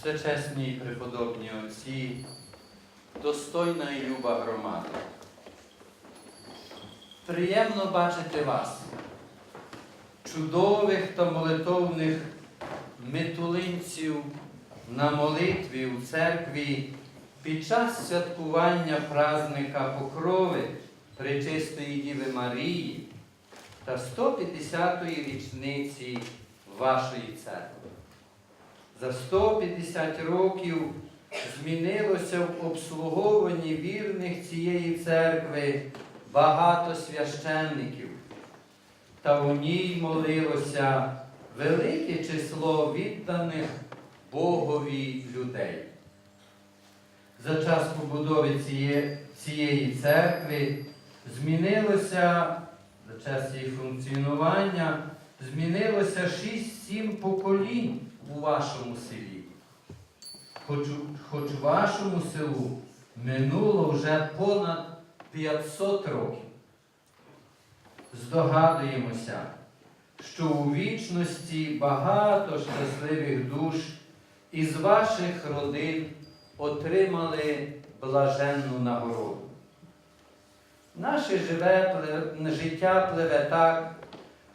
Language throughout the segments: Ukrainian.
Всечесні і преподобні отці, достойна і люба громада. Приємно бачити вас, чудових та молитовних митулинців на молитві у церкві під час святкування празника Покрови Пречистої Діви Марії та 150-ї річниці вашої церкви. За 150 років змінилося в обслуговуванні вірних цієї церкви багато священників, та у ній молилося велике число відданих Богові людей. За час побудови цієї, цієї церкви змінилося, за час її функціонування, змінилося 6-7 поколінь у вашому селі. Хоч, хоч вашому селу минуло вже понад 500 років. Здогадуємося, що у вічності багато щасливих душ із ваших родин отримали блаженну нагороду. Наше живе життя пливе так,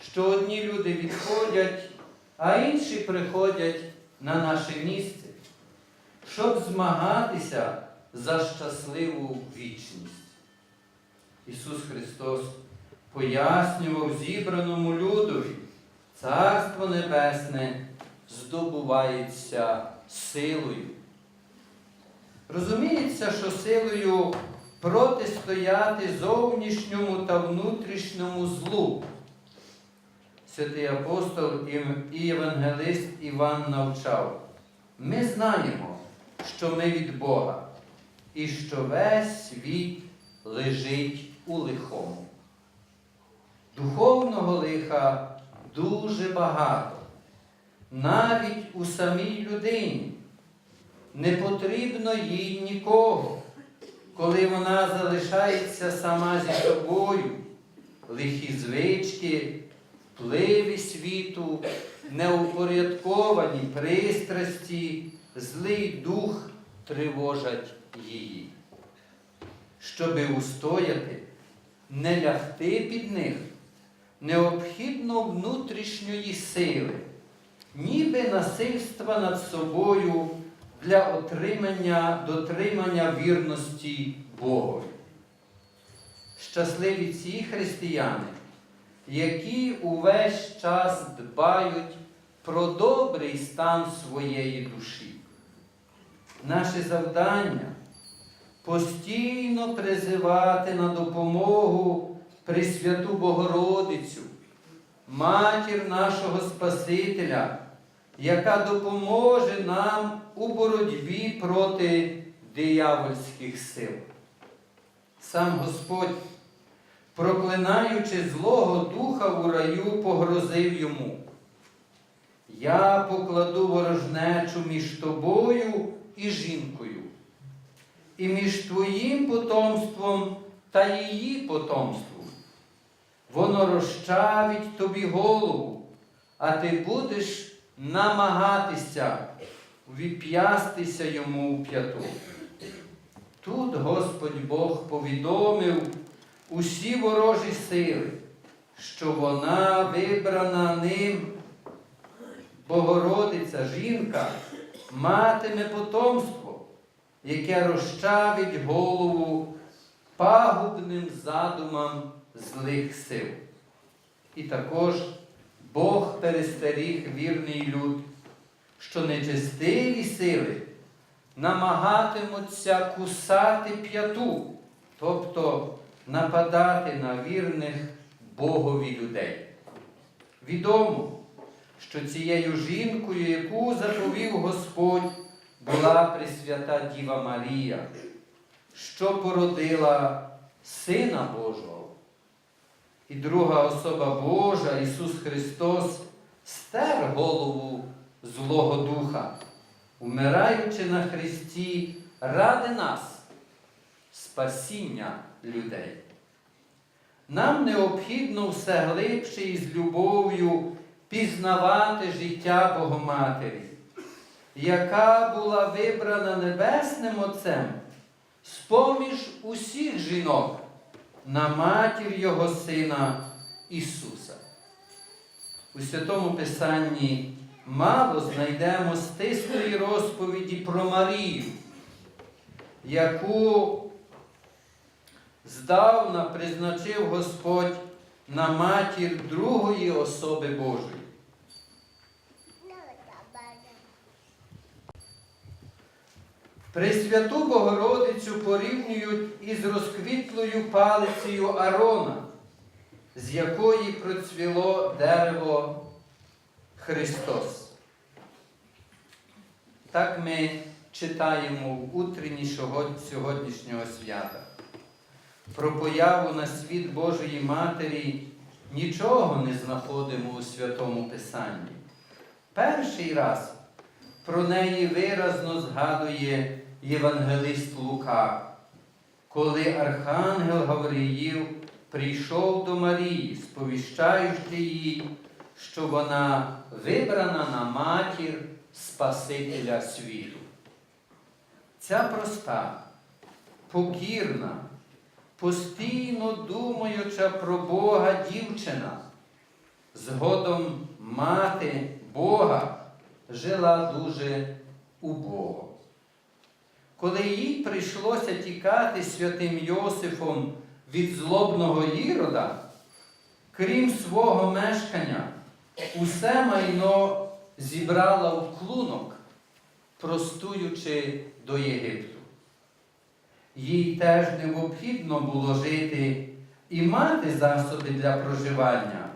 що одні люди відходять, а інші приходять на наше місце, щоб змагатися за щасливу вічність. Ісус Христос пояснював зібраному людові, Царство Небесне здобувається силою. Розуміється, що силою протистояти зовнішньому та внутрішньому злу. Святий апостол і євангелист Іван навчав. Ми знаємо, що ми від Бога, і що весь світ лежить у лихому. Духовного лиха дуже багато, навіть у самій людині. Не потрібно їй нікого, коли вона залишається сама зі собою, лихі звички, впливи світу, неупорядковані пристрасті, злий дух тривожать її. Щоби устояти, не лягти під них, необхідно внутрішньої сили, ніби насильства над собою для отримання, дотримання вірності Богові. Щасливі ці християни, які увесь час дбають про добрий стан своєї душі. Наше завдання постійно призивати на допомогу Пресвяту Богородицю, матір нашого Спасителя, яка допоможе нам у боротьбі проти диявольських сил. Сам Господь, проклинаючи Злого Духа у раю, погрозив йому. Я покладу ворожнечу між тобою і жінкою, і між твоїм потомством та її потомством. Воно розчавить тобі голову, а ти будеш намагатися віп'ястися йому у п'яту. Тут Господь Бог повідомив усі ворожі сили, що вона вибрана ним, Богородиця, жінка, матиме потомство, яке розчавить голову пагубним задумам злих сил. І також Бог перестеріг вірний люд, що нечестиві сили намагатимуться кусати п'яту, тобто нападати на вірних Богові людей. Відомо, що цією жінкою, яку заповів Господь, була Пресвята Діва Марія, що породила Сина Божого. І друга особа Божа, Ісус Христос, стер голову Злого Духа, умираючи на Христі ради нас, спасіння людей. Нам необхідно все глибше і з любов'ю пізнавати життя Богоматері, яка була вибрана Небесним Отцем з-поміж усіх жінок на матір Його Сина Ісуса. У Святому Писанні мало знайдемо стислої розповіді про Марію, яку здавна призначив Господь на матір другої особи Божої. Пресвяту Богородицю порівнюють із розквітлою палицею Арона, з якої процвіло дерево Христос. Так ми читаємо в утренні сьогоднішнього свята. Про появу на світ Божої Матері нічого не знаходимо у Святому Писанні. Перший раз про неї виразно згадує Євангелист Лука, коли Архангел Гавриїл прийшов до Марії, сповіщаючи їй, що вона вибрана на матір Спасителя світу. Ця проста, покірна, постійно думаюча про Бога дівчина, згодом мати Бога жила дуже убого. Коли їй прийшлося тікати святим Йосифом від злобного Ірода, крім свого мешкання, усе майно зібрала в клунок, простуючи до Єгипту. Їй теж необхідно було жити і мати засоби для проживання,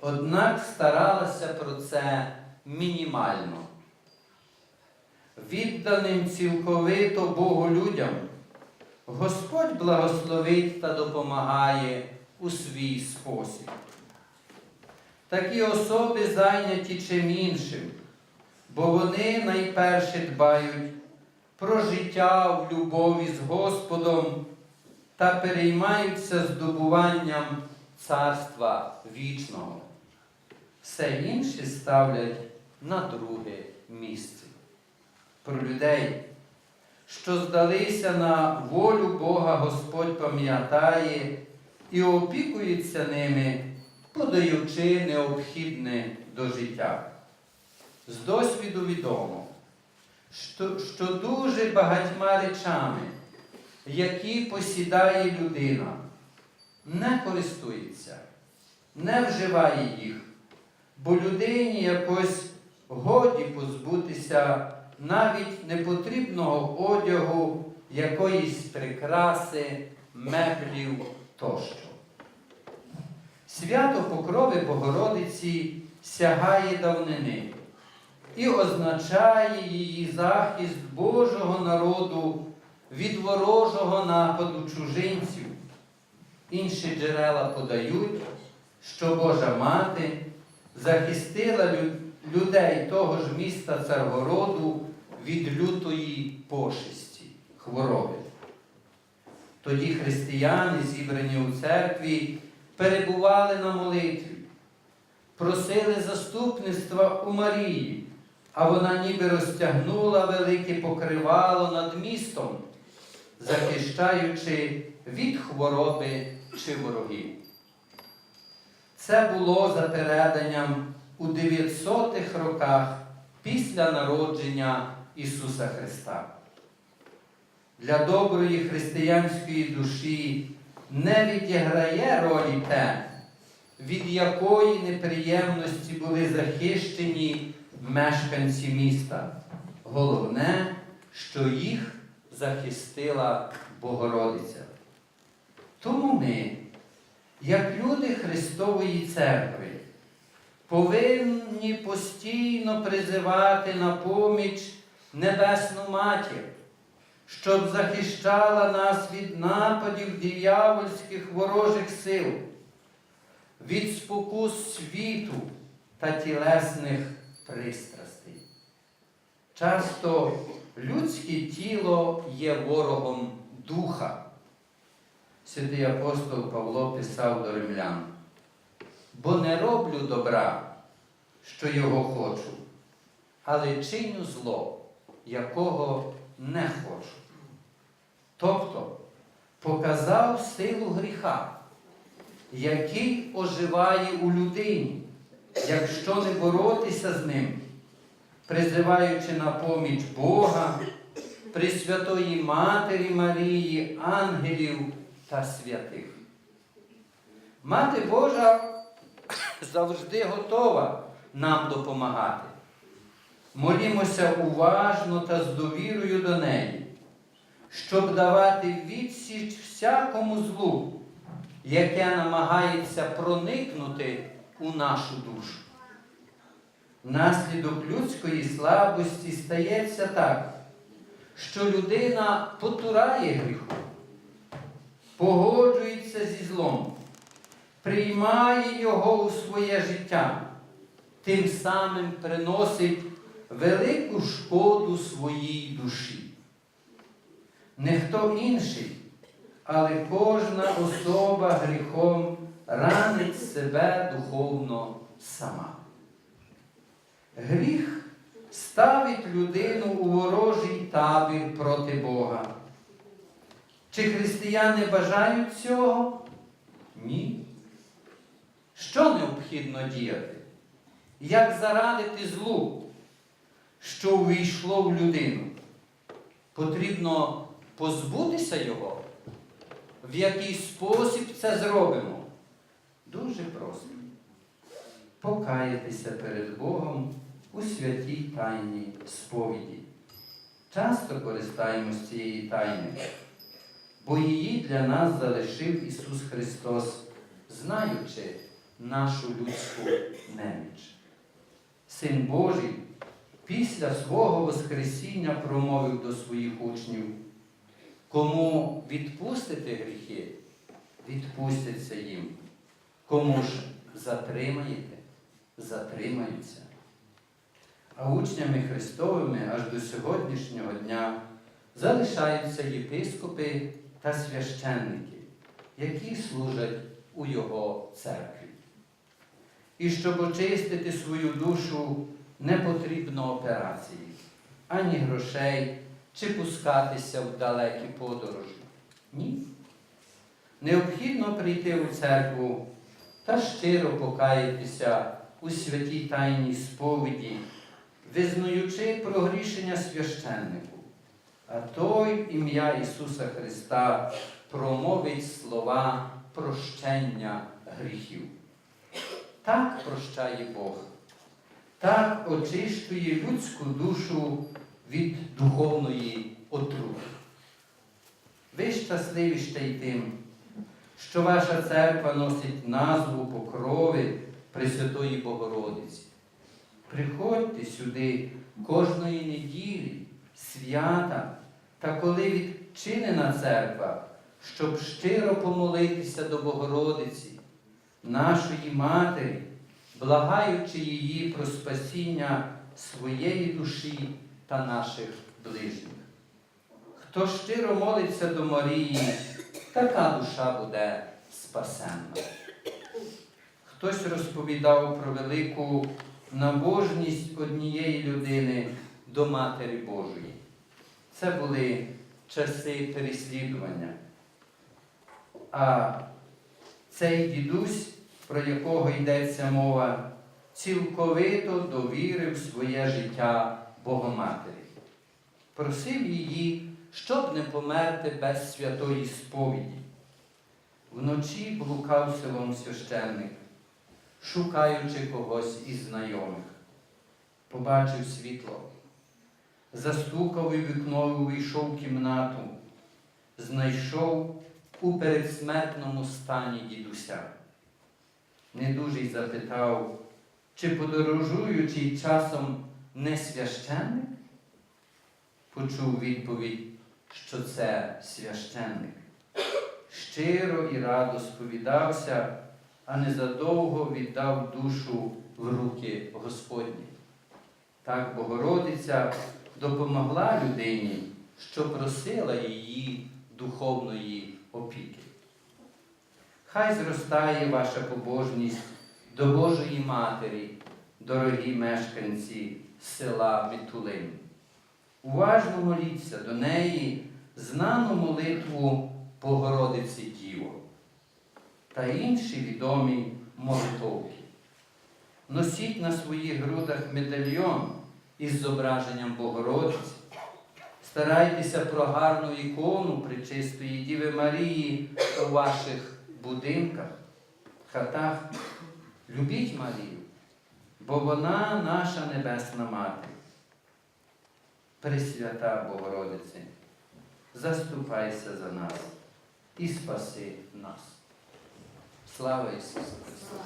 однак старалася про це мінімально. Відданим цілковито Богу людям, Господь благословить та допомагає у свій спосіб. Такі особи зайняті чим іншим, бо вони найперше дбають про життя в любові з Господом та переймаються здобуванням Царства вічного. Все інше ставлять на друге місце. Про людей, що здалися на волю Бога Господь пам'ятає і опікується ними, подаючи необхідне до життя. З досвіду відомо, що, що дуже багатьма речами, які посідає людина, не користується, не вживає їх, бо людині якось годі позбутися навіть непотрібного одягу, якоїсь прикраси, меблів тощо. Свято Покрови Богородиці сягає давнини і означає її захист Божого народу від ворожого нападу чужинців. Інші джерела подають, що Божа Мати захистила людей того ж міста Царгороду від лютої пошесті, хвороби. Тоді християни, зібрані у церкві, перебували на молитві, просили заступництва у Марії, а вона ніби розтягнула велике покривало над містом, захищаючи від хвороби чи ворогів. Це було за переданням у 900-х роках після народження Ісуса Христа. Для доброї християнської душі не відіграє ролі те, від якої неприємності були захищені мешканці міста. Головне, що їх захистила Богородиця. Тому ми, як люди Христової церкви, повинні постійно призивати на поміч Небесну Матір, щоб захищала нас від нападів диявольських ворожих сил, від спокус світу та тілесних пристрастей. Часто людське тіло є ворогом духа. Святий апостол Павло писав до римлян, бо не роблю добра, що його хочу, але чиню зло, якого не хочу. Тобто показав силу гріха, який оживає у людині, якщо не боротися з ним, призиваючи на поміч Бога, Пресвятої Матері Марії, ангелів та святих. Мати Божа завжди готова нам допомагати. Молімося уважно та з довірою до неї, щоб давати відсіч всякому злу, яке намагається проникнути у нашу душу. Наслідок людської слабості стається так, що людина потурає гріху, погоджується зі злом, приймає його у своє життя, тим самим приносить велику шкоду своїй душі. Не хто інший, але кожна особа гріхом ранить себе духовно сама. Гріх ставить людину у ворожий табір проти Бога. Чи християни бажають цього? Ні. Що необхідно діяти? Як зарадити злу, що увійшло в людину? Потрібно позбутися його? В який спосіб це зробимо? Дуже просто. Покаятися перед Богом у святій тайні сповіді. Часто користаємось цієї тайни, бо її для нас залишив Ісус Христос, знаючи нашу людську неміч. Син Божий після свого Воскресіння промовив до своїх учнів, кому відпустите гріхи, відпустяться їм, кому ж затримаєте, затримаються. А учнями Христовими аж до сьогоднішнього дня залишаються єпископи та священники, які служать у Його церкві. І щоб очистити свою душу, не потрібно операції, ані грошей чи пускатися в далекі подорожі. Ні. Необхідно прийти у церкву та щиро покаятися у святій тайній сповіді, визнаючи прогрішення священнику. А той ім'я Ісуса Христа промовить слова прощення гріхів. Так прощає Бог, так очищує людську душу від духовної отрути. Ви щасливі ще й тим, що ваша церква носить назву покрови Пресвятої Богородиці. Приходьте сюди кожної неділі, свята та коли відчинена церква, щоб щиро помолитися до Богородиці, нашої Матері, благаючи її про спасіння своєї душі та наших ближніх. Хто щиро молиться до Марії, така душа буде спасенна. Хтось розповідав про велику набожність однієї людини до Матері Божої. Це були часи переслідування. А цей дідусь, про якого йдеться мова, цілковито довірив своє життя Богоматері. Просив її, щоб не померти без святої сповіді. Вночі блукав селом священник, шукаючи когось із знайомих. Побачив світло, застукав у вікно і увійшов в кімнату, знайшов у передсмертному стані дідуся. Недужий запитав, чи подорожуючий часом не священник? Почув відповідь, що це священник. Щиро і радо сповідався, а незадовго віддав душу в руки Господні. Так Богородиця допомогла людині, що просила її духовної опіки. Хай зростає ваша побожність до Божої Матері, дорогі мешканці села Мітулин. Уважно моліться до неї знану молитву Богородиці Діво та інші відомі молитовки. Носіть на своїх грудах медальйон із зображенням Богородиці. Старайтеся про гарну ікону Пречистої Діви Марії у ваших будинках, хатах. Любіть Марію, бо вона наша Небесна Мати. Пресвята Богородице, заступайся за нас і спаси нас. Слава Ісусу Христу!